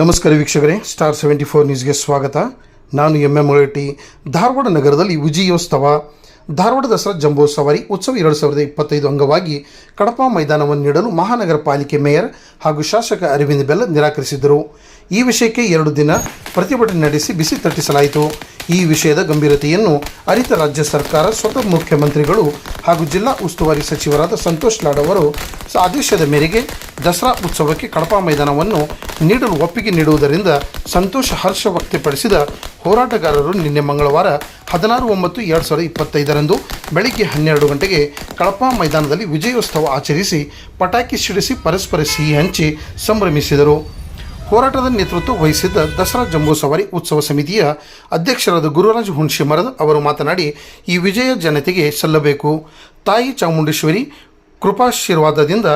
ನಮಸ್ಕಾರ ವೀಕ್ಷಕರೇ star seventy four ನ್ಯೂಸ್ಗೆ ಸ್ವಾಗತ. ನಾನು ಎಂ ಎಂ ಟಿ ಧಾರವಾಡ ನಗರದಲ್ಲಿ ವಿಜಯೋತ್ಸವ, ಧಾರವಾಡ ದಸರಾ ಜಂಬೂ ಸವಾರಿ ಉತ್ಸವ ಎರಡು ಸಾವಿರದ ಇಪ್ಪತ್ತೈದು ಅಂಗವಾಗಿ ಕಡಪ ಮೈದಾನವನ್ನು ನೀಡಲು ಮಹಾನಗರ ಪಾಲಿಕೆ ಮೇಯರ್ ಹಾಗೂ ಶಾಸಕ ಅರವಿಂದ್ ಬೆಲ್ಲ ನಿರಾಕರಿಸಿದ್ದರು. ಈ ವಿಷಯಕ್ಕೆ ಎರಡು ದಿನ ಪ್ರತಿಭಟನೆ ನಡೆಸಿ ಬಿಸಿ ತಟ್ಟಿಸಲಾಯಿತು. ಈ ವಿಷಯದ ಗಂಭೀರತೆಯನ್ನು ಅರಿತ ರಾಜ್ಯ ಸರ್ಕಾರ, ಸ್ವತಃ ಮುಖ್ಯಮಂತ್ರಿಗಳು ಹಾಗೂ ಜಿಲ್ಲಾ ಉಸ್ತುವಾರಿ ಸಚಿವರಾದ ಸಂತೋಷ್ ಲಾಡ್ ಅವರು ಆದೇಶದ ಮೇರೆಗೆ ದಸರಾ ಉತ್ಸವಕ್ಕೆ ಕಡಪಾ ಮೈದಾನವನ್ನು ನೀಡಲು ಒಪ್ಪಿಗೆ ನೀಡುವುದರಿಂದ ಸಂತೋಷ ಹರ್ಷ ವ್ಯಕ್ತಪಡಿಸಿದ ಹೋರಾಟಗಾರರು ನಿನ್ನೆ ಮಂಗಳವಾರ ಹದಿನಾರು ಒಂಬತ್ತು ಎರಡು ಸಾವಿರದ ಇಪ್ಪತ್ತೈದರಂದು ಬೆಳಗ್ಗೆ ಹನ್ನೆರಡು ಗಂಟೆಗೆ ಕಳಪಾ ಮೈದಾನದಲ್ಲಿ ವಿಜಯೋತ್ಸವ ಆಚರಿಸಿ ಪಟಾಕಿ ಸಿಡಿಸಿ ಪರಸ್ಪರ ಸಿಹಿ ಹಂಚಿ ಸಂಭ್ರಮಿಸಿದರು. ಹೋರಾಟದ ನೇತೃತ್ವ ವಹಿಸಿದ್ದ ದಸರಾ ಜಂಬೂ ಸವಾರಿ ಉತ್ಸವ ಸಮಿತಿಯ ಅಧ್ಯಕ್ಷರಾದ ಗುರುರಾಜ್ ಹುಣಶಿಮರದ್ ಅವರು ಮಾತನಾಡಿ, ಈ ವಿಜಯ ಜನತೆಗೆ ಸಲ್ಲಬೇಕು. ತಾಯಿ ಚಾಮುಂಡೇಶ್ವರಿ ಕೃಪಾಶೀರ್ವಾದದಿಂದ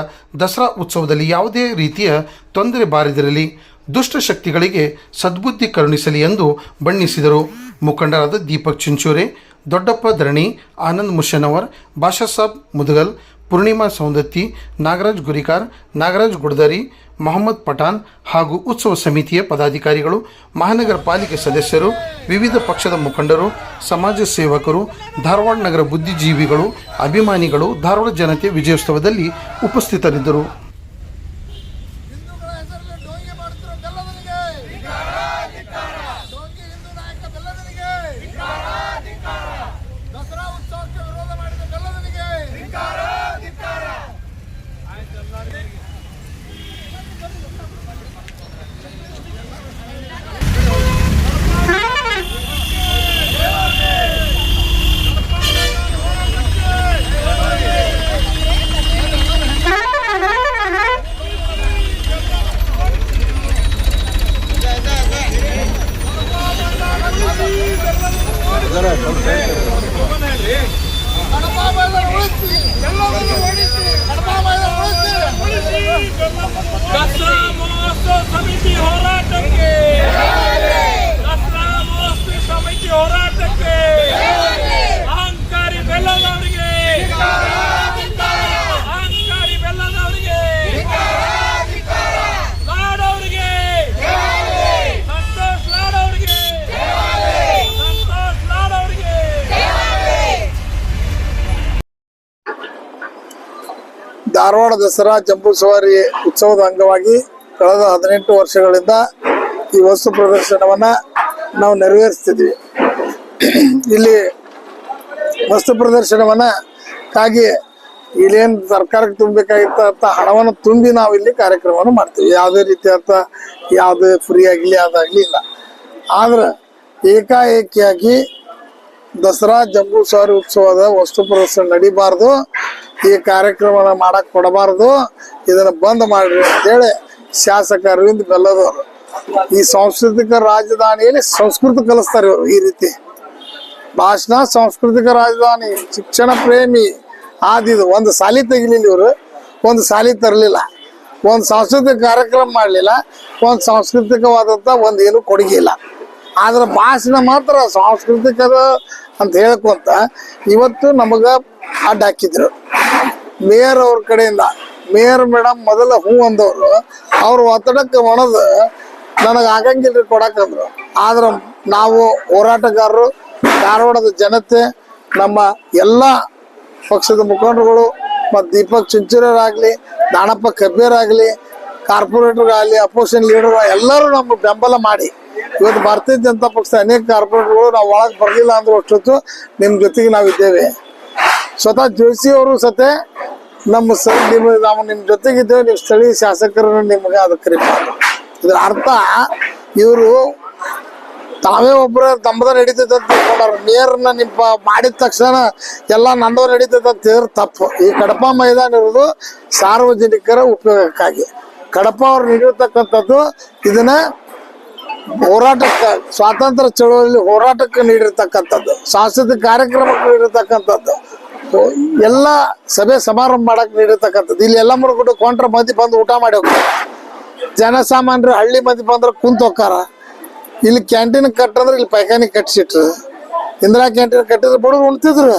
ದಸರಾ ಉತ್ಸವದಲ್ಲಿ ಯಾವುದೇ ರೀತಿಯ ತೊಂದರೆ ಬಾರದಿರಲಿ ದುಷ್ಟಶಕ್ತಿಗಳಿಗೆ ಸದ್ಬುದ್ಧಿ ಕರುಣಿಸಲಿ ಎಂದು ಬಣ್ಣಿಸಿದರು. ಮುಖಂಡರಾದ ದೀಪಕ್ ಚಿಂಚೂರೆ, ದೊಡ್ಡಪ್ಪ ಧರಣಿ, ಆನಂದ್ ಮುಷನವರ್ ಬಾಷಾ ಸಾಬ್ ಮುದಗಲ್ ಪೂರ್ಣಿಮಾ ಸೌಂದತ್ತಿ, ನಾಗರಾಜ್ ಗುರಿಕಾರ್, ನಾಗರಾಜ್ ಗುಡ್ದರಿ, ಮೊಹಮ್ಮದ್ ಪಠಾನ್ ಹಾಗೂ ಉತ್ಸವ ಸಮಿತಿಯ ಪದಾಧಿಕಾರಿಗಳು, ಮಹಾನಗರ ಪಾಲಿಕೆ ಸದಸ್ಯರು, ವಿವಿಧ ಪಕ್ಷದ ಮುಖಂಡರು, ಸಮಾಜ ಸೇವಕರು, ಧಾರವಾಡ ನಗರ ಬುದ್ಧಿಜೀವಿಗಳು, ಅಭಿಮಾನಿಗಳು, ಧಾರವಾಡ ಜನತೆ ವಿಜಯೋತ್ಸವದಲ್ಲಿ ಉಪಸ್ಥಿತರಿದ್ದರು. ಸಮಿತಿ ಹೋರಾಟಕ್ಕೆ ಸಮಿತಿ ಹೋರಾಟಕ್ಕೆ ಅಹಂಕಾರಿ ಬೆಲ್ಲದವರಿಗೆ ಅಹಂಕಾರಿ ಬೆಲ್ಲದವರಿಗೆ ಲಾಡ್ ಅವರಿಗೆ ಸಂತೋಷ್ ಲಾಡ್ ಅವರಿಗೆ ಸಂತೋಷ್ ಲಾಡ್ ಅವರಿಗೆ ಧಾರವಾಡ ದಸರಾ ಜಂಬೂ ಸವಾರಿ ಉತ್ಸವದ ಅಂಗವಾಗಿ ಕಳೆದ ಹದಿನೆಂಟು ವರ್ಷಗಳಿಂದ ಈ ವಸ್ತು ಪ್ರದರ್ಶನವನ್ನ ನಾವು ನೆರವೇರಿಸ್ತಿದ್ವಿ. ಇಲ್ಲಿ ವಸ್ತು ಪ್ರದರ್ಶನವನ್ನ ಕಾಗಿ ಇಲ್ಲೇನು ಸರ್ಕಾರಕ್ಕೆ ತುಂಬಬೇಕಾಗಿತ್ತ ಹಣವನ್ನು ತುಂಬಿ ನಾವು ಇಲ್ಲಿ ಕಾರ್ಯಕ್ರಮವನ್ನು ಮಾಡ್ತೀವಿ. ಯಾವುದೇ ರೀತಿಯಾದ ಯಾವುದೇ ಫ್ರೀ ಆಗಲಿ ಅದಾಗಲಿ ಇಲ್ಲ. ಆದ್ರೆ ಏಕಾಏಕಿಯಾಗಿ ದಸರಾ ಜಂಬೂ ಸವಾರಿ ಉತ್ಸವದ ವಸ್ತು ಪ್ರದರ್ಶನ ನಡಿಬಾರ್ದು. ಈ ಕಾರ್ಯಕ್ರಮನ ಮಾಡಕ್ ಕೊಡಬಾರ್ದು. ಇದನ್ನ ಬಂದ್ ಮಾಡ್ರಿ ಅಂತೇಳಿ ಶಾಸಕ ಅರವಿಂದ್ ಬೆಲ್ಲದವರು. ಈ ಸಾಂಸ್ಕೃತಿಕ ರಾಜಧಾನಿಯಲ್ಲಿ ಸಂಸ್ಕೃತ ಕಲಿಸ್ತಾರೆ ಇವರು ಈ ರೀತಿ. ಭಾಷಣ ಸಾಂಸ್ಕೃತಿಕ ರಾಜಧಾನಿ, ಶಿಕ್ಷಣ ಪ್ರೇಮಿ ಆದಿದು ಒಂದು ಸಾಲಿ ತೆಗಿಲಿಲ್ಲ ಇವರು. ಒಂದು ಸಾಲಿ ತರಲಿಲ್ಲ. ಒಂದು ಸಾಂಸ್ಕೃತಿಕ ಕಾರ್ಯಕ್ರಮ ಮಾಡಲಿಲ್ಲ. ಒಂದು ಸಾಂಸ್ಕೃತಿಕವಾದಂಥ ಒಂದು ಏನು ಕೊಡುಗೆ ಇಲ್ಲ. ಆದ್ರೆ ಭಾಷಣ ಮಾತ್ರ ಸಾಂಸ್ಕೃತಿಕದ ಅಂತ ಹೇಳ್ಕೊಂತ, ಇವತ್ತು ನಮಗ ಅಡ್ಡ ಹಾಕಿದ್ರು. ಮೇಯರ್ ಅವ್ರ ಕಡೆಯಿಂದ, ಮೇಯರ್ ಮೇಡಮ್ ಮೊದಲ ಹೂ ಅಂದವರು, ಅವ್ರ ಒತ್ತಡಕ್ಕೆ ಒಣದು ನನಗೆ ಆಗಂಗಿಲ್ಲ ಕೊಡಕಂದ್ರು ಆದ್ರೆ ನಾವು ಹೋರಾಟಗಾರರು, ಧಾರವಾಡದ ಜನತೆ, ನಮ್ಮ ಎಲ್ಲ ಪಕ್ಷದ ಮುಖಂಡರುಗಳು ಮತ್ತು ದೀಪಕ್ ಚಿಂಚೂರರಾಗಲಿ ದಾನಪ್ಪ ಕಬ್ಬೇರಾಗಲಿ ಕಾರ್ಪೊರೇಟರ್ಗಾಗಲಿ ಅಪೋಸಿಷನ್ ಲೀಡರ್ ಎಲ್ಲರೂ ನಮ್ಮ ಬೆಂಬಲ ಮಾಡಿ. ಇವತ್ತು ಭಾರತೀಯ ಜನತಾ ಪಕ್ಷದ ಅನೇಕ ಕಾರ್ಪೊರೇಟರ್ಗಳು ನಾವು ಒಳಗೆ ಬರಲಿಲ್ಲ ಅಂದ್ರೆ ಅಷ್ಟೊತ್ತು ನಿಮ್ಮ ಜೊತೆಗೆ ನಾವಿದ್ದೇವೆ ಸ್ವತಃ ಜೋಶಿ ಅವರು ಸತೆ ನಮ್ಮ ಸ ನಿಮ್ಮ ನಾವು ನಿಮ್ಮ ಜೊತೆಗಿದ್ದೇವೆ, ನೀವು ಸ್ಥಳೀಯ ಶಾಸಕರನ್ನು ನಿಮಗೆ ಅದಕ್ಕೆ ಕರಿಬಾರ್ದು ಇದ್ರ ಅರ್ಥ, ಇವರು ತಾವೇ ಒಬ್ಬರ ತಮ್ಮದ ನಡೀತೈತೆ ಅಂತ ತಿಳ್ಕೊಂಡಾರ ನೇರನ್ನ ನಿಮ್ಮ ಮಾಡಿದ ತಕ್ಷಣ ಎಲ್ಲ ನಂದವ್ರು ನಡೀತೈತೆ ಅಂತ ಹೇಳಿದ್ರೆ ತಪ್ಪು. ಈ ಕಡಪ ಮೈದಾನ ಇರೋದು ಸಾರ್ವಜನಿಕರ ಉಪಯೋಗಕ್ಕಾಗಿ. ಕಡಪ ಅವ್ರು ನೀಡಿರ್ತಕ್ಕಂಥದ್ದು ಇದನ್ನ ಹೋರಾಟಕ್ಕೆ, ಸ್ವಾತಂತ್ರ್ಯ ಚಳುವಳಿ ಹೋರಾಟಕ್ಕೆ ನೀಡಿರ್ತಕ್ಕಂಥದ್ದು. ಸಾಂಸ್ಕೃತಿಕ ಕಾರ್ಯಕ್ರಮಕ್ಕೆ ನೀಡಿರ್ತಕ್ಕಂಥದ್ದು. ಎಲ್ಲ ಸಭೆ ಸಮಾರಂಭ ಮಾಡಕ್ ನೀಡಿರ್ತಕ್ಕಂಥದ್ದು. ಇಲ್ಲಿ ಎಲ್ಲ ಮುರುಗುಡು ಕೊಂಟ್ರ ಮಂದಿ ಬಂದು ಊಟ ಮಾಡಿ ಹೋಗ್ತಾರೆ. ಜನಸಾಮಾನ್ಯರು ಹಳ್ಳಿ ಮಂದಿ ಬಂದ್ರೆ ಕುಂತ ಹೋಗ್ತಾರ. ಇಲ್ಲಿ ಕ್ಯಾಂಟೀನ್ ಕಟ್ಟಂದ್ರೆ ಇಲ್ಲಿ ಪೈಖಾನಿ ಕಟ್ಸಿಟ್ರು. ಇಂದಿರಾ ಕ್ಯಾಂಟೀನ್ ಕಟ್ಟಿದ್ರೆ ಬಡವ್ರು ಉಣ್ತಿದ್ರು.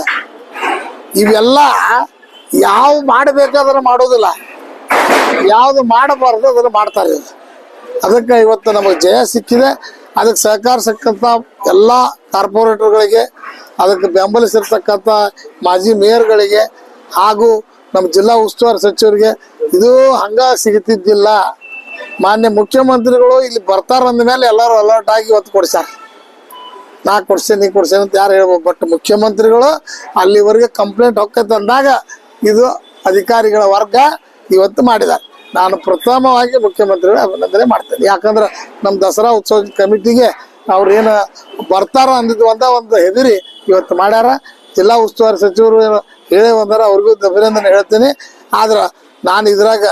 ಇವೆಲ್ಲ ಯಾವ ಮಾಡಬೇಕಾದ್ರೆ ಮಾಡೋದಿಲ್ಲ. ಯಾವ್ದು ಮಾಡಬಾರ್ದು ಅದನ್ನ ಮಾಡ್ತಾರೆ. ಅದಕ್ಕೆ ಇವತ್ತು ನಮಗೆ ಜಯ ಸಿಕ್ಕಿದೆ. ಅದಕ್ಕೆ ಸಹಕಾರ ಸಿಕ್ಕಂಥ ಎಲ್ಲ ಕಾರ್ಪೊರೇಟರ್ಗಳಿಗೆ ಅದಕ್ಕೆ ಬೆಂಬಲಿಸಿರ್ತಕ್ಕಂಥ ಮಾಜಿ ಮೇಯರ್ಗಳಿಗೆ ಹಾಗೂ ನಮ್ಮ ಜಿಲ್ಲಾ ಉಸ್ತುವಾರಿ ಸಚಿವರಿಗೆ ಇದು ಹಂಗ ಸಿಗುತ್ತಿದ್ದಿಲ್ಲ. ಮಾನ್ಯ ಮುಖ್ಯಮಂತ್ರಿಗಳು ಇಲ್ಲಿ ಬರ್ತಾರ ಅಂದಮೇಲೆ ಎಲ್ಲರೂ ಅಲರ್ಟ್ ಆಗಿ ಇವತ್ತು ಕೊಡ್ಸ್ಯಾರ. ನಾ ಕೊಡ್ಸೇನೆ ನೀ ಕೊಡ್ಸೇನೆ ಅಂತ ಯಾರು ಹೇಳ್ಬೋದು ಬಟ್ ಮುಖ್ಯಮಂತ್ರಿಗಳು ಅಲ್ಲಿವರೆಗೆ ಕಂಪ್ಲೇಂಟ್ ಹೊಕ್ಕ ಅಂದಾಗ ಇದು ಅಧಿಕಾರಿಗಳ ವರ್ಗ ಇವತ್ತು ಮಾಡಿದ್ದಾರೆ ನಾನು ಪ್ರಥಮವಾಗಿ ಮುಖ್ಯಮಂತ್ರಿಗಳ ಅಭಿನಂದನೆ ಮಾಡ್ತೇನೆ. ಯಾಕಂದ್ರೆ ನಮ್ಮ ದಸರಾ ಉತ್ಸವ ಕಮಿಟಿಗೆ ಏನು ಬರ್ತಾರ ಅಂದಿದ್ದು ಒಂದ ಒಂದು ಹೆದರಿ ಇವತ್ತು ಮಾಡ್ಯಾರ. ಜಿಲ್ಲಾ ಉಸ್ತುವಾರಿ ಸಚಿವರು ಹೇಳೇ ಬಂದಾರ, ಅವ್ರಿಗೂ ಅಭಿನಂದನೆ ಹೇಳ್ತೀನಿ. ಆದ್ರೆ ನಾನು ಇದ್ರಾಗ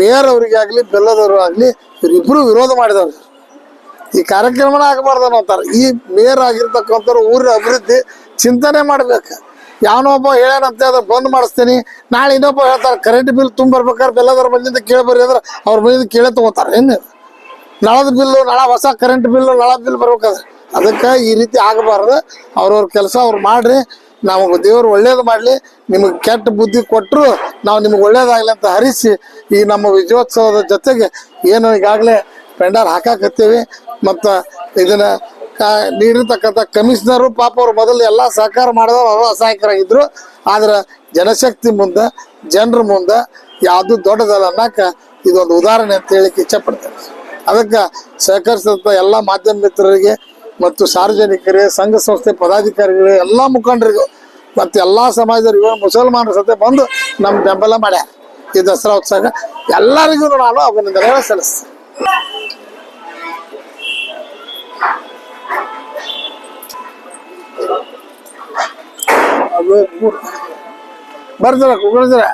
ಮೇಯರ್ ಅವರಿಗೆ ಆಗಲಿ, ಬೆಲ್ಲದವರು ಆಗಲಿ ಇವರಿಬ್ಬರು ವಿರೋಧ ಮಾಡಿದವ್ರು. ಈ ಕಾರ್ಯಕ್ರಮನ ಆಗಬಾರ್ದು ಅಂತಾರೆ ಈ ಮೇಯರ್ ಆಗಿರ್ತಕ್ಕಂಥವ್ರು ಊರಿನ ಅಭಿವೃದ್ಧಿ ಚಿಂತನೆ ಮಾಡ್ಬೇಕು. ಯಾವನೊಬ್ಬ ಹೇಳ್ಯಾನಂತೆ, ಅದ್ರ ಬಂದ್ ಮಾಡಿಸ್ತೀನಿ. ನಾಳೆ ಇನ್ನೊಬ್ಬ ಹೇಳ್ತಾರೆ ಕರೆಂಟ್ ಬಿಲ್ ತುಂಬ ಬರ್ಬೇಕಾದ್ರೆ ಬೆಲ್ಲದವ್ರ ಮನೆಯಿಂದ ಕೇಳಬರ್ರಿ ಅಂದ್ರೆ ಅವ್ರ ಮನೆಯಿಂದ ಕೇಳೇ ತಗೋತಾರೆ. ಏನು ನಳದ ಬಿಲ್ಲು, ನಳ ಹೊಸ ಕರೆಂಟ್ ಬಿಲ್ಲು ನಳ ಬಿಲ್ ಬರ್ಬೇಕಾದ್ರೆ. ಅದಕ್ಕೆ ಈ ರೀತಿ ಆಗಬಾರ್ದು. ಅವ್ರವ್ರ ಕೆಲಸ ಅವ್ರು ಮಾಡ್ರಿ. ನಮಗೆ ದೇವ್ರು ಒಳ್ಳೇದು ಮಾಡಲಿ. ನಿಮಗೆ ಕೆಟ್ಟ ಬುದ್ಧಿ ಕೊಟ್ಟರು ನಾವು ನಿಮ್ಗೆ ಒಳ್ಳೇದಾಗಲಿ ಅಂತ ಹರಿಸಿ ಈ ನಮ್ಮ ವಿಜಯೋತ್ಸವದ ಜೊತೆಗೆ ಏನು ಈಗಾಗಲೇ ಪೆಂಡಾಲ್ ಹಾಕಾಕತ್ತೀವಿ. ಮತ್ತು ಇದನ್ನ ನೀಡಿರ್ತಕ್ಕಂಥ ಕಮಿಷನರು ಪಾಪ ಅವ್ರು ಮೊದಲು ಎಲ್ಲ ಸಹಕಾರ ಮಾಡಿದವರು ಅವರು ಅಸಹಾಯಕರಾಗಿದ್ರು. ಆದ್ರೆ ಜನಶಕ್ತಿ ಮುಂದೆ, ಜನರ ಮುಂದೆ ಯಾವುದು ದೊಡ್ಡದಲ್ಲ ಅನ್ನಕ ಇದೊಂದು ಉದಾಹರಣೆ ಅಂತ ಹೇಳಿಕ್ಕೆ ಇಚ್ಛಪಡ್ತೇನೆ ಅದಕ್ಕೆ ಸಹಕರಿಸಿದಂಥ ಎಲ್ಲ ಮಾಧ್ಯಮ ಮಿತ್ರರಿಗೆ ಮತ್ತು ಸಾರ್ವಜನಿಕರೇ, ಸಂಘ ಸಂಸ್ಥೆ ಪದಾಧಿಕಾರಿಗಳು, ಎಲ್ಲ ಮುಖಂಡರಿಗೂ ಮತ್ತು ಎಲ್ಲ ಸಮಾಜದವರಿಗೂ ಮುಸಲ್ಮಾನರ ಸತೆ ಬಂದು ನಮ್ಮ ಬೆಂಬಲ ಮಾಡ್ಯಾರ. ಈ ದಸರಾ ಉತ್ಸವ. ಎಲ್ಲರಿಗೂ ನಾನು ಅಭಿನಂದನೆಗಳು ಸಲ್ಲಿಸ್ತೇನೆ. ಬರ್ತಾರ ಕುಗ್ಳಿದ್ರ